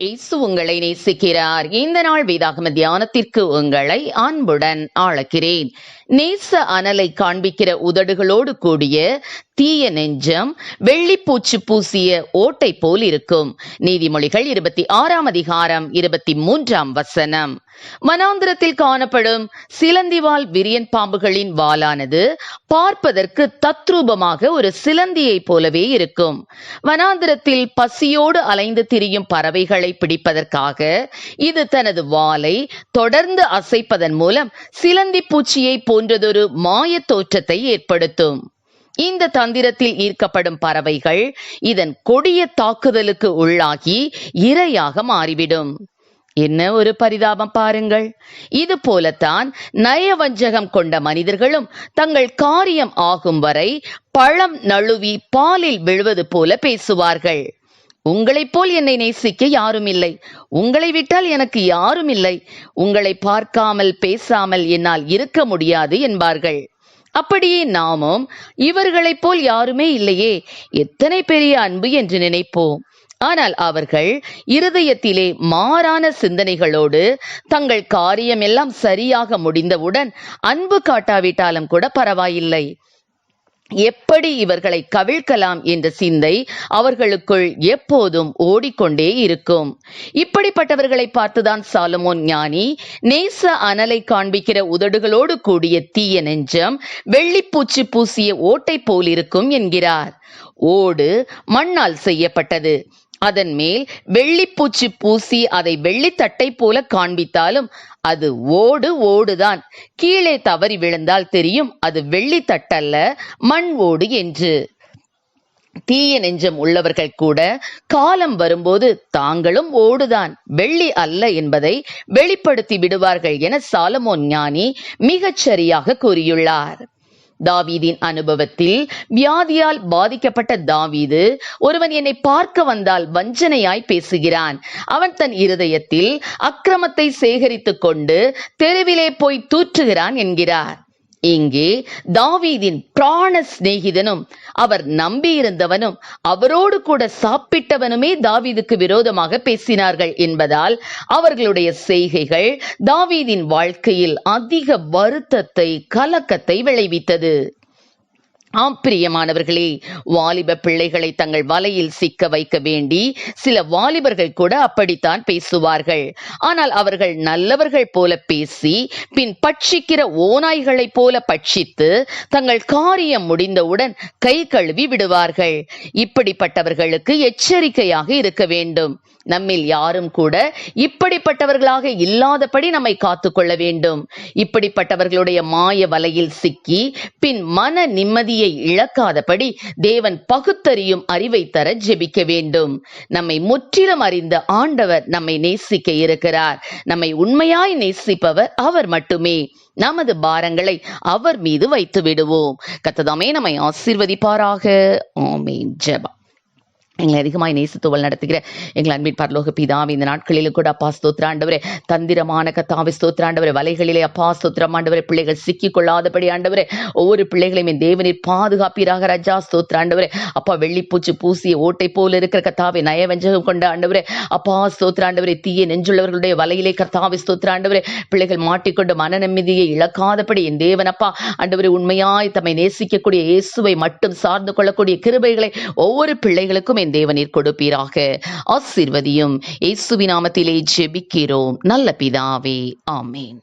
இயேசு உங்களை நேசிக்கிறார். இந்த நாள் வேதாகம தியானத்திற்கு உங்களை அன்புடன் அழைக்கிறேன் நேச அனலை காண்பிக்கிற உதடுகளோடு கூடிய தீய நெஞ்சம் வெள்ளிப்பூச்சு பூசிய ஓட்டை போல் இருக்கும். நீதிமொழிகள் இருபத்தி ஆறாம் அதிகாரம் இருபத்தி மூன்றாம் வசனம். மனாந்திரத்தில் காணப்படும் சிலந்திவால் விரியன் பாம்புகளின் வாலானது பார்ப்பதற்கு தத்ரூபமாக ஒரு சிலந்தியை போலவே இருக்கும். வனாந்திரத்தில் பசியோடு அலைந்து திரியும் பறவைகளை பிடிப்பதற்காக இது தனது வாலை தொடர்ந்து அசைப்பதன் மூலம் சிலந்தி பூச்சியை போன்றதொரு மாய தோற்றத்தை ஏற்படுத்தும். இந்த தந்திரத்தில் ஈர்க்கப்படும் பறவைகள் இதன் கொடிய தாக்குதலுக்கு உள்ளாகி இரையாக மாறிவிடும். என்ன ஒரு பரிதாபம் பாருங்கள். இது போலத்தான் நயவஞ்சகம் கொண்ட மனிதர்களும் தங்கள் காரியம் ஆகும் வரை பழம் நழுவி பாலில் விழுவது போல பேசுவார்கள். உங்களைப் போல் என்னை நேசிக்க யாரும் இல்லை உங்களை விட்டால் எனக்கு யாரும் இல்லை உங்களை பார்க்காமல் பேசாமல் என்னால் இருக்க முடியாது என்பார்கள். அப்படியே நாமும் இவர்களைப் போல் யாருமே இல்லையே. எத்தனை பெரிய அன்பு என்று நினைப்போம். ஆனால் அவர்கள் இருதயத்திலே மாறான சிந்தனைகளோடு தங்கள் காரியம் எல்லாம் சரியாக முடிந்தவுடன் அன்பு காட்டாவிட்டாலும் கூட பரவாயில்லை. எப்படி இவர்களை கவிழ்க்கலாம் என்ற சிந்தை அவர்களுக்குள் எப்போதும் ஓடிக்கொண்டே இருக்கும். இப்படிப்பட்டவர்களை பார்த்துதான் சாலமோன் ஞானி நேச அனலை காண்பிக்கிற உதடுகளோடு கூடிய தீய நெஞ்சம் வெள்ளிப்பூச்சி பூசிய ஓட்டை போலிருக்கும் என்கிறார். ஓடு மண்ணால் செய்யப்பட்டது. அதன் மேல் வெள்ளிப்பூச்சி பூசி அதை வெள்ளித்தட்டை போல காண்பித்தாலும் அது ஓடு ஓடுதான். கீழே தவறி விழுந்தால் தெரியும் அது வெள்ளித்தட்டல்ல மண் ஓடு என்று. தீய நெஞ்சம் உள்ளவர்கள் கூட காலம் வரும்போது தாங்களும் ஓடுதான். வெள்ளி அல்ல என்பதை வெளிப்படுத்தி விடுவார்கள் என சாலமோன் ஞானி மிகச் சரியாக கூறியுள்ளார். தாவீதின் அனுபவத்தில் வியாதியால் பாதிக்கப்பட்ட தாவீது ஒருவன் என்னை பார்க்க வந்தால் வஞ்சனையாய் பேசுகிறான். அவன் தன் இருதயத்தில் அக்கிரமத்தை சேகரித்துக் கொண்டு தெருவிலே போய் தூற்றுகிறான் என்கிறார். இங்கே தாவீதின் பிராண சிநேகிதனும் அவர் நம்பியிருந்தவனும் அவரோடு கூட சாப்பிட்டவனுமே தாவீதுக்கு விரோதமாக பேசினார்கள் என்பதால் அவர்களுடைய செய்கைகள் தாவீதின் வாழ்க்கையில் அதிக வருத்தத்தை கலக்கத்தை விளைவித்தது. ஆப்பிரியமானவர்களே வாலிப பிள்ளைகளை தங்கள் வலையில் சிக்க வைக்க வேண்டி சில வாலிபர்கள் கூட அப்படித்தான் பேசுவார்கள். ஆனால் அவர்கள் நல்லவர்கள் போல பேசி பின் பட்சிக்கிற ஓநாய்களைப் போல பட்சித்து தங்கள் காரியம் முடிந்தவுடன் கை கழுவி விடுவார்கள். இப்படிப்பட்டவர்களுக்கு எச்சரிக்கையாக இருக்க வேண்டும். நம்மில் யாரும் கூட இப்படிப்பட்டவர்களாக இல்லாதபடி நம்மை காத்துக்கொள்ள வேண்டும். இப்படிப்பட்டவர்களுடைய மாய வலையில் சிக்கி பின் மன நிம்மதியை இழக்காதபடி தேவன் பகுத்தறியும் அறிவை தர ஜெபிக்க வேண்டும். நம்மை முற்றிலும் அறிந்த ஆண்டவர் நம்மை நேசிக்க இருக்கிறார். நம்மை உண்மையாய் நேசிப்பவர் அவர் மட்டுமே. நமது பாரங்களை அவர் மீது வைத்து விடுவோம் கத்ததாமே நம்மை ஆசீர்வதிப்பாராக. ஆமீன். ஜெபா எங்களை அதிகமாய் நேசித்துவல் நடத்துகிற எங்கள் அன்பின் பரலோக பிதாவே இந்த நாட்களிலும் கூட அப்பா ஸ்தோத்திராண்டவரே தந்திரமான கத்தாவை ஸ்தோத்திராண்டவரே வலைகளிலே அப்பா ஸ்தோத்திரம் ஆண்டவரே பிள்ளைகள் சிக்கிக் கொள்ளாதபடி ஆண்டவரே ஒவ்வொரு பிள்ளைகளையும் என் தேவனை பாதுகாப்பீராக ராஜா ஸ்தோத்திராண்டவரே. அப்பா வெள்ளிப்பூச்சி பூசிய ஓட்டை போல இருக்கிற கத்தாவை நயவஞ்சகம் கொண்ட ஆண்டவரே. அப்பா ஸ்தோத்திராண்டவரே தீய நெஞ்சுள்ளவர்களுடைய வலையிலே கத்தாவை ஸ்தோத்திராண்டவரே பிள்ளைகள் மாட்டிக்கொண்டு மன நிம்மதியை இழக்காதபடி என் தேவன் அப்பா ஆண்டவரே உண்மையாய் தம்மை நேசிக்கக்கூடிய இயேசுவை மட்டும் சார்ந்து கொள்ளக்கூடிய கிருபைகளை ஒவ்வொரு பிள்ளைகளுக்கும் என் தேவனீர் கொடுப்பீராக. ஆசிர்வதியும். இயேசுவி நாமத்திலே ஜெபிக்கிறோம். நல்ல பிதாவே. ஆமேன்.